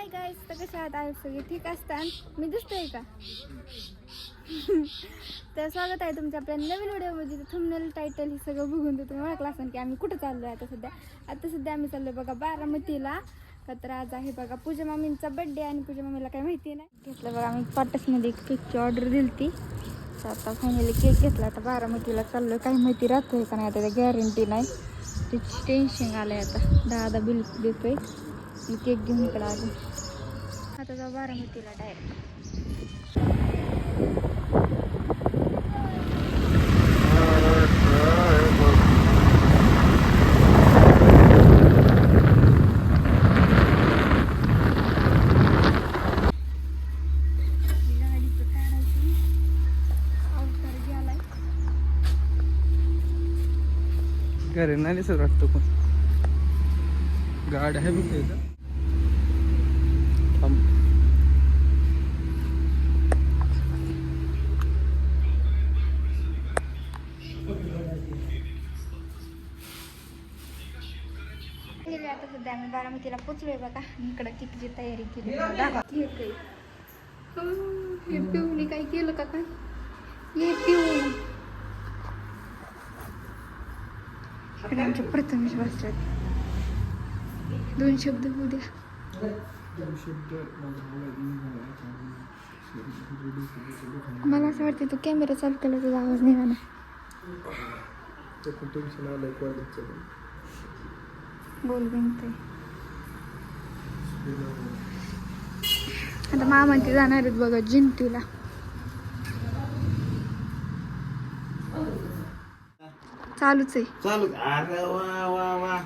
Hi guys तर कशा आहात? आयुष सगळे ठीक असतात? मी दिसतोय का? तर स्वागत आहे तुमच्या आपल्या नवीन व्हिडिओमध्ये. थंबनेल टायटल हे सगळं बघून तर तुम्ही ओळखला असेल की आम्ही कुठं चाललो आहे आता सध्या. आता सध्या आम्ही चाललो बघा बारामतीला. का तर आज आहे बघा पूजा मामींचा बड्डे आणि पूजा मामीला काही माहिती नाही. घेतलं बघा आम्ही पॉटसमध्ये एक केकची ऑर्डर दिली ती तर आता फायनली केक घेतला. आता बारामतीला चाललो काही माहिती राहतोय का नाही आता गॅरंटी नाही. त्याची टेन्शन आलं आहे आता. दहा दहा बिल देतोय. मी केक घेऊन इकडं आलो. आता जाऊ बारामतीला डायरेक्ट घरी नाही दिसत वाटतो पण गाड आहे बघ सध्या आम्ही बारामतीला पोचलोय बघा. इकडं केकची तयारी केली. हो, हे पिऊनी काय केलं का काय? ये पिऊ इकडे आमचे प्रथमेश दोन शब्द होऊ द्या मला असं वाटतं तू कॅमेरा चालू केला तुझा आवाज निघा ना ते पण टेन्शन आलंय कॉलेजचं पण. बोल बनते. आता मामा ते जाणार आहेत बघा जिंतीला. चालूच आहे. चालू. अरे वा वा वा.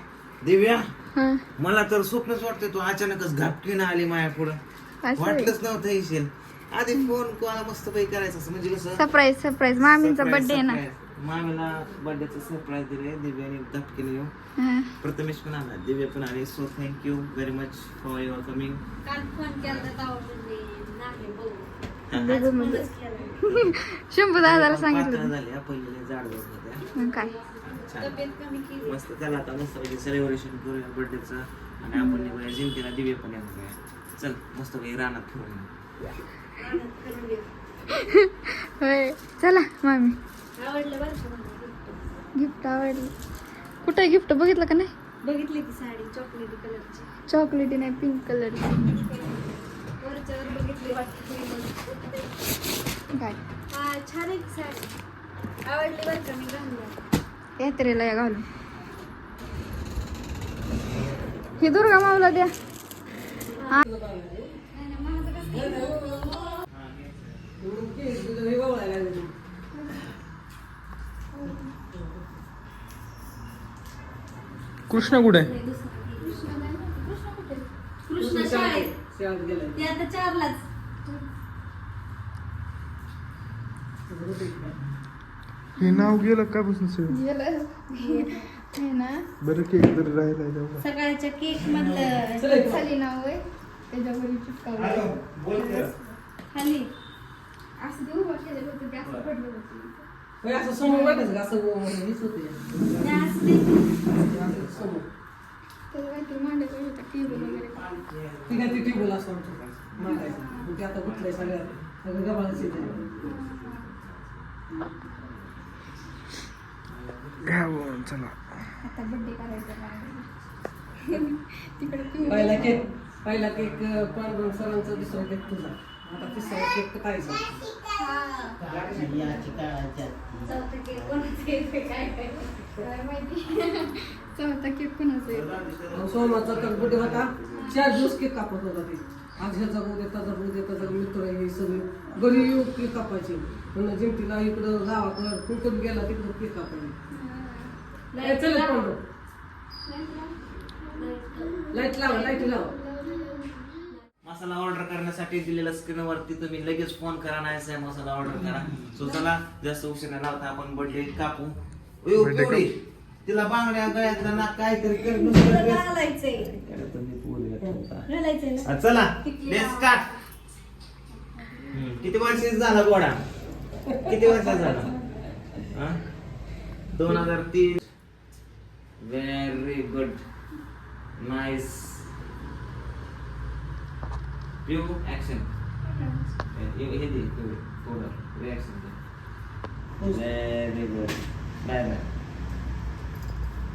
दिव्या हा. मला तर स्वप्नच वाटतंय तू अचानकच घापटीनं आली माया पुढं. असं वाटलंच नव्हतं येशील. आधी फोन कोणाला मस्त पैकी करायचं असं म्हणजे कसं? सरप्राईज सरप्राईज मामींचा बर्थडे आहे ना. surprise. मामीला बर्थडेचं सरप्राईज दिले दिव्याने धपकीने येऊ हा. प्रथमेश पण आला. दिव्या पण आली. So thank you very much for your coming Shambhu दादाला सांगितलं. झाली हा, पहिले जाड होत्या. काय. मस्त. त्याला आता मस्त पैकी सेलिब्रेशन करूया बर्थडेचं आणि आपण निघूया. जिंतीला दिव्या पण येणार चल मस्त पैकी रानात फिरून. होय. चला मामी. गिफ्ट आवडलं. कुठे गिफ्ट बघितलं का नाही? बघितली ती साडी चॉकलेटी कलरची चॉकलेटी नाही पिंक कलरची बघितली वाटते काय? छान आहे साडी. आवडली बरं का? मी घालणार यात्रेला या घालून. ही दुर्गा माऊला द्या. कृष्ण कुठे? आहे कृष्ण शाळेत ते आता चारलाच. हे नाव गेलं का बसून सगळं? गेलं. हे ना. बरं केक तरी राहिला तेवढा. सकाळच्या केक मधलं खाली नाव आहे. त्याच्यावर चिपकावलं खाली. असं उभं केलेलं होतं ते असं पडलं होतं. असं समोर वाटायचं का असं हेच होते समोर ती काय ती टेबल असं आमचं मांडायचं मग ते आता सगळ्या सगळं गबाळच येते चला आता बड्डे करायचा तिकडे पिऊ पहिला केक पहिला केक पांडुरंग सरांचा दुसरा केक तुझा आता केक ताईचा चौथा केक कोणाचा येते काय? काय काय माहिती? चौथा केक कोणाचा आहे मग सोमाचा बड्डे होता चार दिवस केक कापत होता ते. आज ह्याचा उद्या त्याचा उद्या त्याचा मित्र हे सगळे. घरी येऊ केक कापायचे. पण जिंतीला इकडं गावाकडं कुठं गेला तिकडं केक कापायचे. ए, चल पांडुरंग लाइट लावा लाइट लावा. मसाला ऑर्डर करण्यासाठी दिलेल्या स्क्रीनवरती तुम्ही लगेच फोन करा नाही साहेब मसाला ऑर्डर करा. सो चला जास्त उशीर लावता आपण बर्थडे कापू. केवढी? तिला बांगड्या गळ्यातला ना काहीतरी हा, चला. लेट्स किती वर्षाचा झाला गोडा? किती वर्षाचा झाला? दोन हजार तीन. Very good nice Piu action हे दे थोडं रिॲक्शन दे. व्हेरी गुड बाय बाय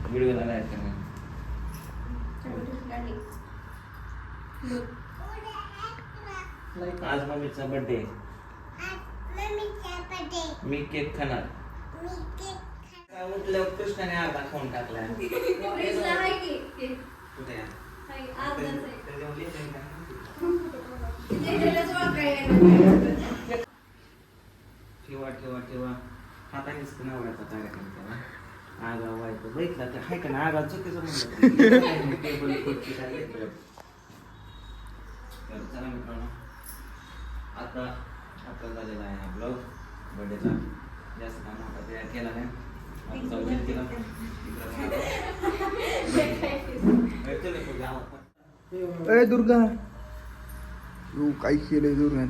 व्हिडिओला लाईक करा आज मम्मीचा बर्थडे मी केक खाणार. उठल्यावर कृष्णाने अर्धा खाऊन टाकलाय फ्रीजला आहे की केक? कुठे आहे? आहे, अर्धाच आहे. त्याच्यावर लिहिलंय का? लिहिलेलंच वाकायला. ठेवा ठेवा ठेवा हातानेच नवऱ्याचा आगाव व्हायचं बघितला तर हाय का ना आगाव चुकीचं म्हणलं टेबल खुर्ची काय घेतलं तर चला मित्रांनो आता आपला झालेला आहे हा ब्लॉग बर्थडेचा जास्त काम आता तयार केला नाही ए दुर्गा. तू काय केलंय दुर्गा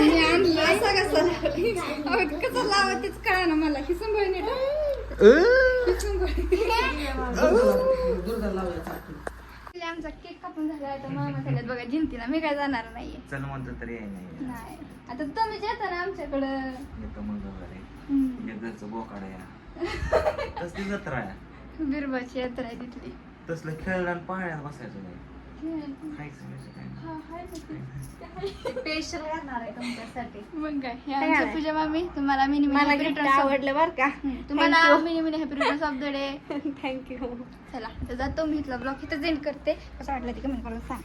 मी आणलं असं कसं लावा तेच कळा ना मला. ही संभाळ नीट. ही संभाळ आमचा केक कापून झाला आता मामा बघा जिंतीला मी काय जाणार नाहीये. चल म्हणतो तरी नाही. नाही. आता तुम्ही येता ना आमच्याकडं. येतो मंगळवारी हम्म. एक घरचं बोकाड या. तसली जत्रा आहे. बिरबाची यात्रा आहे तिथली. तसलं खेळलं आणि पाण्यात बसायचं नाही. हम्म. खायचं बियचं काय नाही. हाय ना ती. स्पेशल राहणार आहे तुमच्यासाठी मग काय हे काय आमच्या आहे? पूजा मामी तुम्हाला मिनी मिनी मला happy गिफ्ट returns of- आवडलं बरं का तुम्हाला. Mini Mini happy returns of the day thank you चला तर जातो मी इथला ब्लॉग इथं एंड करते कसं वाटलं ते कमेंट करून सांग